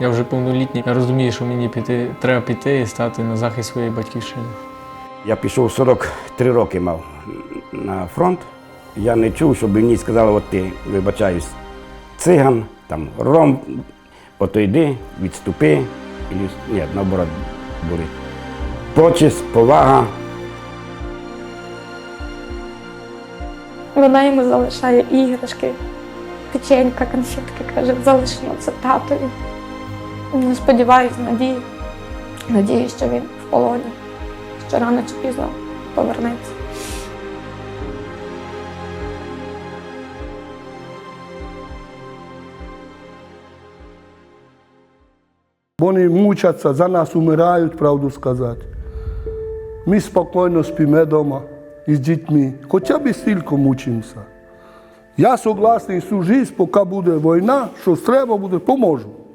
Я вже повнолітній. Я розумію, що мені піти, треба піти і стати на захист своєї батьківщини. Я пішов 43 роки мав на фронт. Я не чув, щоб мені сказали, от ти, вибачаюсь, циган, там ром, ото йди, відступи. І, ні, наоборот, були. Почесть, повага. Вона йому залишає іграшки, печенька, конфетки, каже, залишимо це татові. Сподіваюсь, надію. Надію, що він в полоні, що рано чи пізно повернеться. Вони мучаться, за нас умирають, правду сказати. Ми спокійно спимо вдома із дітьми, хоча б стільки мучимося. Я согласний всю поки буде війна, що треба буде, поможу.